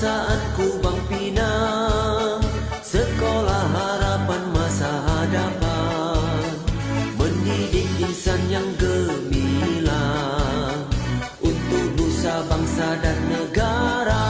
kebangsaanku Bang Pinang Sekolah harapan masa hadapan Mendidik insan yang gemilang Untuk nusa bangsa dan negara